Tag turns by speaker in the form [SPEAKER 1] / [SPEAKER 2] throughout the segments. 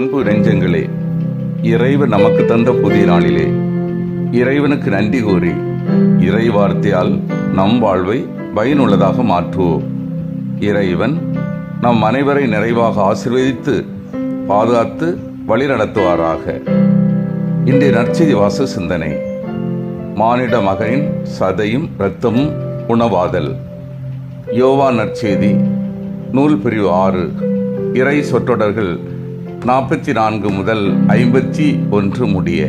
[SPEAKER 1] அன்பு நெஞ்சங்களே இறைவன் நமக்கு தந்த புதிய நாளிலே இறைவனுக்கு நன்றி கூறி இறை வார்த்தையால் நம் வாழ்வை பயனுள்ளதாக மாற்றுவோம். இறைவன் நம் அனைவரை நிறைவாக ஆசிர்வதித்து பாதுகாத்து வழிநடத்துவாராக. இன்றைய நற்செய்தி வாச சிந்தனை மானிட மகனின் சதையும் இரத்தமும் உணவாதல். யோவா நற்செய்தி நூல் பிரிவு ஆறு இறை சொற்றொடர்கள் நாற்பத்தி நான்கு முதல் ஐம்பத்தி ஒன்று முடிய.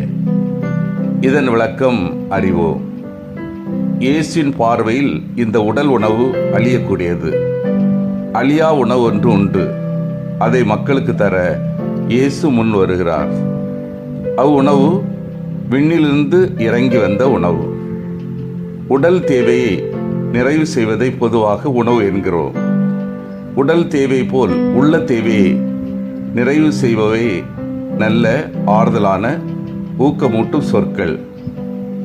[SPEAKER 1] இதன் விளக்கம் அறிவோம். இயேசுவின் பார்வையில் இந்த உடல் உணவு அழியக்கூடியது. அழியா உணவு ஒன்று உண்டு. அதை மக்களுக்கு தர இயேசு முன் வருகிறார். அவ்வுணவு விண்ணிலிருந்து இறங்கி வந்த உணவு. உடல் தேவையை நிறைவு செய்வதை பொதுவாக உணவு என்கிறோம். உடல் தேவை போல் உள்ள தேவையை நிறைவு செய்பவை நல்ல ஆறுதலான ஊக்கமூட்டும் சொற்கள்.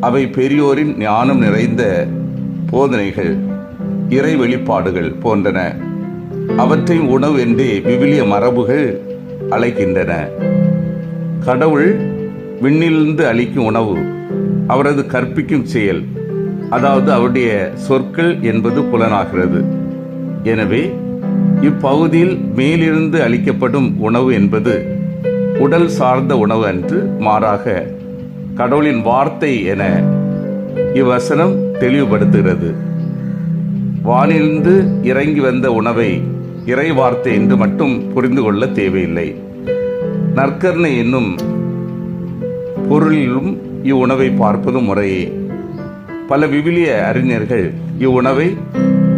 [SPEAKER 1] அவை பெரியோரின் ஞானம் நிறைந்த போதனைகள் இறை வெளிப்பாடுகள் போன்றன. அவற்றை உணவு என்றே விவிலிய மரபுகள் அழைக்கின்றன. கடவுள் விண்ணிலிருந்து அளிக்கும் உணவு அவரது கற்பிக்கும் செயல் அதாவது அவருடைய சொற்கள் என்பது புலனாகிறது. எனவே இப்பகுதியில் மேலிருந்து அளிக்கப்படும் உணவு என்பது உடல் சார்ந்த உணவு அன்று மாறாக கடவுளின் வார்த்தை என இவ்வசனம் தெளிவுபடுத்துகிறது. வானிலிருந்து இறங்கி வந்த உணவை இறை வார்த்தை என்று மட்டும் புரிந்து கொள்ள தேவையில்லை. நற்கர்ணை என்னும் பொருளிலும் இவ்வுணவை பார்ப்பது முறையே. பல விவிலிய அறிஞர்கள் இவ்வுணவை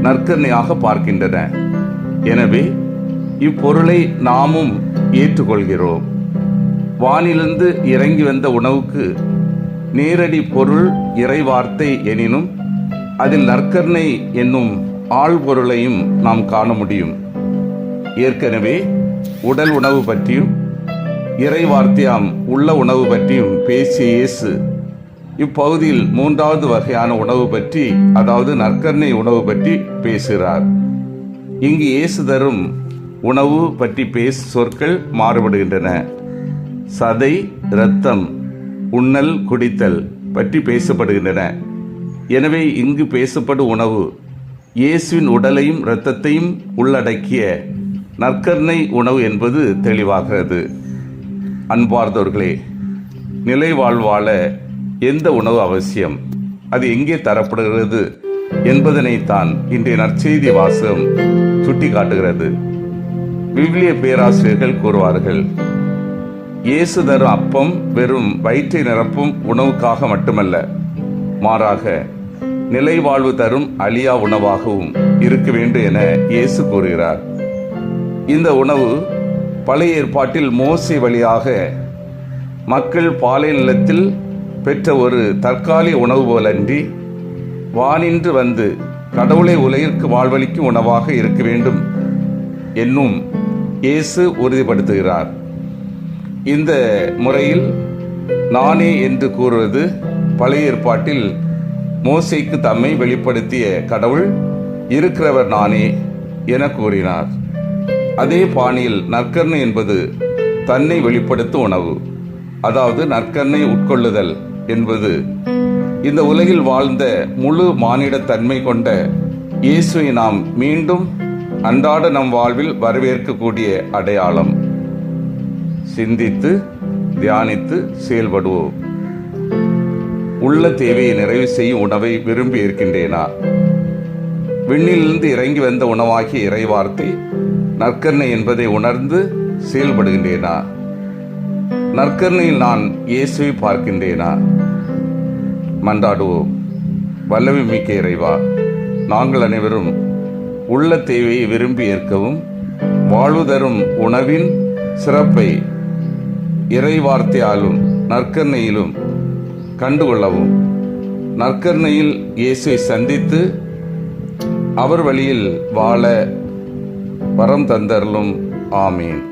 [SPEAKER 1] நற்கர்ணையாக பார்க்கின்றன எனவே இப்பொருளை நாமும் ஏற்றுக்கொள்கிறோம். வானிலிருந்து இறங்கி வந்த உணவுக்கு நேரடி பொருள் இறை வார்த்தை எனினும் அதில் நற்கர்ணை என்னும் ஆழ்பொருளையும் நாம் காண முடியும். ஏற்கனவே உடல் உணவு பற்றியும் இறை வார்த்தையாம் உள்ள உணவு பற்றியும் பேசிய இயேசு இப்பகுதியில் மூன்றாவது வகையான உணவு பற்றி அதாவது நற்கர்ணை உணவு பற்றி பேசுகிறார். இங்கு இயேசு தரும் உணவு பற்றி பேசு சொற்கள் மாறுபடுகின்றன. சதை இரத்தம் உண்ணல் குடித்தல் பற்றி பேசப்படுகின்றன. எனவே இங்கு பேசப்படும் உணவு இயேசுவின் உடலையும் இரத்தத்தையும் உள்ளடக்கிய நற்கர்ணை உணவு என்பது தெளிவாகிறது. அன்பார்ந்தவர்களே நிலை வாழ்வாழ எந்த உணவு அவசியம்? அது எங்கே தரப்படுகிறது? என்பதனைத்தான் இன்றைய நற்செய்தி வாசகம் சுட்டிக்காட்டுகிறது. விவிலிய பேராசிரியர்கள் கூறுவார்கள் இயேசு தரும் அப்பம் வெறும் வயிற்றை நிரப்பும் உணவுக்காக மட்டுமல்ல மாறாக நிலை வாழ்வு தரும் அழியா உணவாகவும் இருக்க வேண்டும் என இயேசு கூறுகிறார். இந்த உணவு பழைய ஏற்பாட்டில் மோசை வழியாக மக்கள் பாலை நிலத்தில் பெற்ற ஒரு தற்காலிக உணவு போலன்றி வானின்று வந்து கடவுளை உலகிற்கு வாழ்வழிக்கும் உணவாக இருக்க வேண்டும் என்னும் இயேசு உறுதிப்படுத்துகிறார். இந்த முறையில் நானே என்று கூறுவது பழைய ஏற்பாட்டில் மோசைக்கு தம்மை வெளிப்படுத்திய கடவுள் இருக்கிறவர் நானே என கூறினார். அதே பாணியில் நற்கர்ணை என்பது தன்னை வெளிப்படுத்தும் உணவு அதாவது நற்கர்ணை உட்கொள்ளுதல் என்பது இந்த உலகில் வாழ்ந்த முழு மானிட தன்மை கொண்ட இயேசுவை நாம் மீண்டும் அன்றாட நம் வாழ்வில் வரவேற்கக்கூடிய அடையாளம். சிந்தித்து தியானித்து செயல்படுவோம். உள்ள தேவையை நிறைவு செய்யும் உணவை விரும்பி இருக்கின்றேனா? விண்ணிலிருந்து இறங்கி வந்த உணவாகிய இறைவார்த்தை நற்கர்ணை என்பதை உணர்ந்து செயல்படுகின்றேனா? நற்கர்ணையில் நான் இயேசுவை பார்க்கின்றேனா? மன்றாடுவோம் வல்லமை மிக்க இறைவா நாங்கள் அனைவரும் உள்ள தேவையை விரும்பி ஏற்கவும் வாழ்வு தரும் உணவின் சிறப்பை இறைவார்த்தையாலும் நற்கர்ணையிலும் கண்டுகொள்ளவும். நற்கர்ணையில் இயேசுவை சந்தித்து அவர் வழியில் வாழ வரம் தந்தருளும். ஆமீன்.